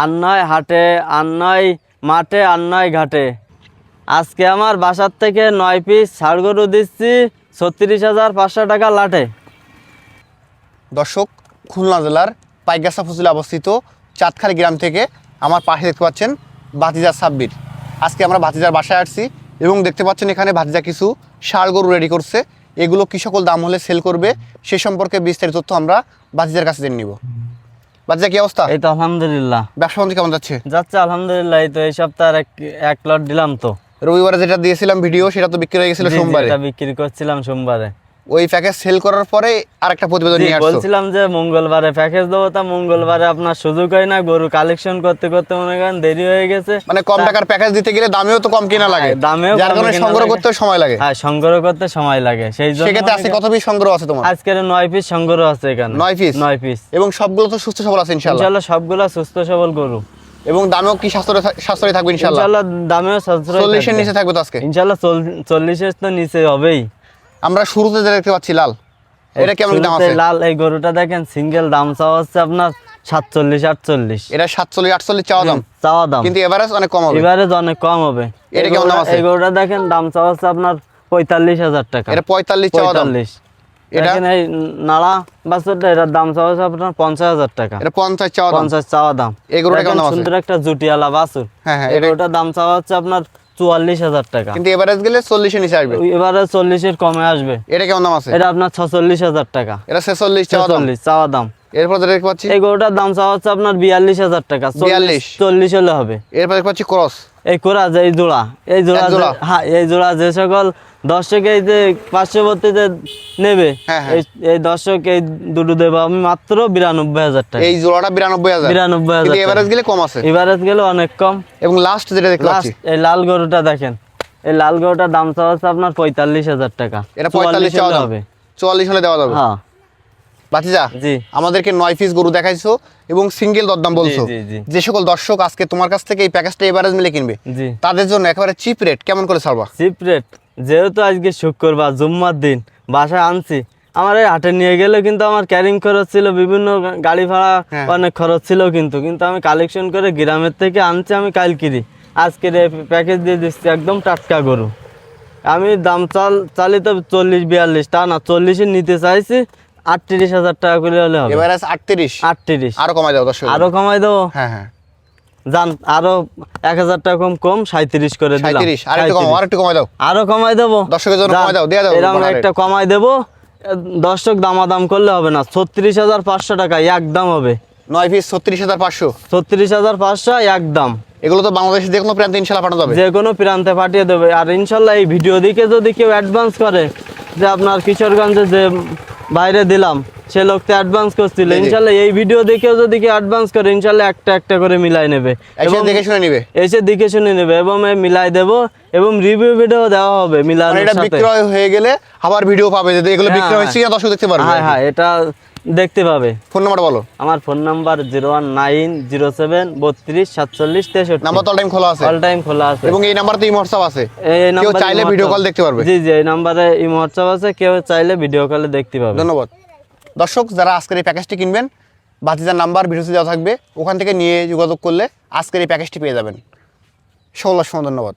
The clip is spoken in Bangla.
আর নয় হাটে, আর নয় মাঠে, আর নয় ঘাটে। আজকে আমার বাসার থেকে নয় পিস ছাড় গরু দিচ্ছি, ছত্রিশ হাজার পাঁচশো টাকা লাটে। দর্শক, খুলনা জেলার পাইগাসা ফসলে অবস্থিত চাঁদখালি গ্রাম থেকে আমার পাশে দেখতে পাচ্ছেন ভাতিজার সাব্বির। আজকে আমরা ভাতিজার বাসায় আসছি এবং দেখতে পাচ্ছেন এখানে ভাতিজা কিছু ষাড় গরু রেডি করছে। এগুলো কী সকল দাম হলে সেল করবে, সে সম্পর্কে বিস্তারিত তথ্য আমরা ভাতিজার কাছে জেনে নিব। ভাতিজা কি অবস্থা? এই তো আলহামদুলিল্লাহ। ব্যবসা বাণিজ্য কেমন যাচ্ছে? যাচ্ছে আলহামদুলিল্লাহ এই তো এই সপ্তাহে এক এক লট দিলাম তো। রবিবারে যেটা দিয়েছিলাম ভিডিও সেটা তো বিক্রি হয়ে গেছিল সোমবারে। এটা বিক্রি করছিলাম সোমবারে। ওই প্যাকেজ সেল করার পরে আরেকটা প্রতিবেদন নিয়ে আসছো? বলছিলাম যে মঙ্গলবারে প্যাকেজ দেবো তা মঙ্গলবারে আপনার সুযোগ হয় না গরু কালেকশন করতে করতে মনে করেন দেরি হয়ে গেছে। মানে কম টাকার প্যাকেজ দিতে গেলে দামেও তো কম কেনা লাগে। হ্যাঁ, দামেও যার কারণে সংগ্রহ। করতে সময় লাগে। হ্যাঁ সংগ্রহ করতে সময় লাগে। সেই জন্য সেক্ষেত্রে আজকে কত পিস সংগ্রহ আছে তোমার? আজকের নয় পিস সংগ্রহ আছে এখানে। নয় পিস নয় পিস এবং সবগুলো তো সুস্থ সবল আছে ইনশাল্লাহ ইনশাল্লাহ সবগুলা সুস্থ সবল গরু। এবং দামেও কি সাশ্রয় থাকবে ইনশাল্লাহ ইনশাল্লাহ দামেও সাশ্রয় চল্লিশের থাকবে। নিচে থাকবে তো আজকে? ইনশাল্লাহ চল- চল্লিশের তো নিচে হবেই। আমরা শুরুতে দেখতে পাচ্ছি লাল এটা কেমন দাম আছে? লাল এই গরুটা দেখেন সিঙ্গেল দাম চাওয়া হচ্ছে আপনার সাতচল্লিশ আটচল্লিশ। এটা সাতচল্লিশ আটচল্লিশ চাওয়া দাম? চাওয়া দাম। কিন্তু এভারেজ অনেক কম হবে। এবারে অনেক কম হবে। এটা কেমন দাম আছে? এই গরুটা দেখেন দাম চাওয়া হচ্ছে আপনার পঁয়তাল্লিশ হাজার টাকা। এটা পঁয়তাল্লিশ চাওয়া দাম? এটা? এই নাড়া বাছুরটা এটার দাম চাওয়া হচ্ছে আপনার পঞ্চাশ হাজার টাকা। এটা পঞ্চাশ চাওয়া পঞ্চাশ চাওয়া দাম। এই গরুটা কেমন দেখেন দাম আছে? সুন্দর একটা জুটিয়ালা বাছুর। হ্যাঁ, হ্যাঁ, এই দাম চাওয়া হচ্ছে আপনার চুয়াল্লিশ হাজার টাকা। কিন্তু এভারেজ গেলে চল্লিশে নিচে আসবে। এবারে চল্লিশের কমে আসবে। এটা কেমন দাম আছে? এটা আপনার ছচল্লিশ হাজার টাকা। এটা ছেচল্লিশ ছেচল্লিশ চাওয়া দাম। এরপর দেখতে পাচ্ছি এই গরুটার দাম চাওয়া হচ্ছে আপনার বিয়াল্লিশ হাজার টাকা। 42 চল্লিশ হলে হবে। এরপর দেখতে পাচ্ছি ক্রস। এই কোরা যে এই জোড়া। এই জোড়া? হ্যাঁ এই জোড়া যে সকল দর্শক এই যে পার্শ্ববর্তীতে নেবে হ্যাঁ, হ্যাঁ। এই- দর্শক এই দুটো দেবো আমি মাত্র বিরানব্বই হাজার টাকা। এই জোড়াটা বিরানব্বই হাজার। বিরানব্বই হাজার এভারেজ গেলে কম আছে। এভারেজ গেলে অনেক কম। এবং লাস্ট যেটা দেখতে পাচ্ছি। লাস্ট এই লাল গরুটা দেখেন। এই লাল গরুটার দাম চাওয়া আপনার পঁয়তাল্লিশ হাজার টাকা। এটা পঁয়তাল্লিশ 44 চাওয়া হলে দাম। হবে। চুয়াল্লিশ হলে দেওয়া যাবে। হ্যাঁ। বাতিজা জি। আমাদেরকে নয় পিস গরু দেখাইছো এবং সিঙ্গেল দরদাম বলছো। যে সকল দর্শক আজকে তোমার কাছ থেকে এই প্যাকেজটা এভারেজ মিলে কিনবে। তাদের জন্য একেবারে চিপ রেট কেমন করে ছাড়বা? চিপ রেট যেহেতু আজকে শুক্রবার জুম্মার দিন বাসায় আনছি। আমার এই হাটে নিয়ে গেলে কিন্তু আমার ক্যারিং খরচ ছিল বিভিন্ন গাড়ি ভাড়া হ্যাঁ। অনেক খরচ ছিল কিন্তু কিন্তু আমি কালেকশন করে গ্রামের থেকে আনছি আমি কালকিরি। আজকের এই প্যাকেজ দিয়ে দিচ্ছি একদম টাটকা গরু। আমি দাম চাল চালি তো চল্লিশ বিয়াল্লিশ তা না চল্লিশে নিতে চাইছি আটত্রিশ হাজার টাকা করে হলে হবে। আটত্রিশ। আটত্রিশ। আরও কমাই দাও দর্শক আরও কমাই দেবো? হ্যাঁ হ্যাঁ। জান আরও এক হাজার টাকা কম কম সাঁত্রিশ করে দিলাম। আর একটু কমাও 37 আর একটু কমাই দাও। আরও কমাই দেবো? দর্শকের জন্য কমাই দাও, দিয়ে দাও, এরকম একটা কমাই দেবো। দর্শক দামাদাম করলে হবে না। ছত্রিশ হাজার পাঁচশো টাকা একদম হবে। নয় পিস ছত্রিশ হাজার পাঁচশো। ছত্রিশ হাজার পাঁচশো একদম। এগুলো তো বাংলাদেশে যে কোনো প্রান্তে ইনশাল্লাহ পাঠানো যাবে। যে কোনো প্রান্তে পাঠিয়ে দেবে। আর ইনশাল্লাহ এই ভিডিও দিকে যদি কেউ অ্যাডভান্স করে যে আপনার কিশোরগঞ্জে যে বাইরে দিলাম সে লোকটা অ্যাডভান্স করছিল। ইনশাল্লাহ এই ভিডিও দেখেও যদি কেউ অ্যাডভান্স করে ইনশাল্লাহ একটা একটা করে মিলাই নেবে। এবং দেখে শুনে নিবে। এসে দেখে শুনে নেবে এবং আমি মিলাই দেবো এবং রিভিউ ভিডিও দেওয়া হবে মানে মিলানোর এটা বিক্রয় হয়ে গেলে আবার ভিডিও পাবে যে এগুলো হ্যাঁ, বিক্রয় হয়েছে কিনা দর্শক দেখতে পারবে। হ্যাঁ হ্যাঁ এটা দেখতে পাবে। ফোন নাম্বার বলো। আমার phone number zero one nine zero seven বত্রিশ সাতচল্লিশ তেষট্টি। নাম্বার তো টাইম খোলা আছে। অল টাইম খোলা আছে। এবং এই নাম্বার তো হোয়াটসঅ্যাপ আছে। এই কেউ চাইলে ভিডিও কল দেখতে পারবে। জি জি এই নাম্বারে ইমো হোয়াটসঅ্যাপ আছে। কেউ চাইলে ভিডিও কলে দেখতে পাবে। ধন্যবাদ। দর্শক, যারা আজকের এই প্যাকেজটি কিনবেন, বাতিজার নাম্বার ভিডিওতে দেওয়া থাকবে, ওখান থেকে নিয়ে যোগাযোগ করলে আজকের এই প্যাকেজটি পেয়ে যাবেন। ষোলো ধন্যবাদ।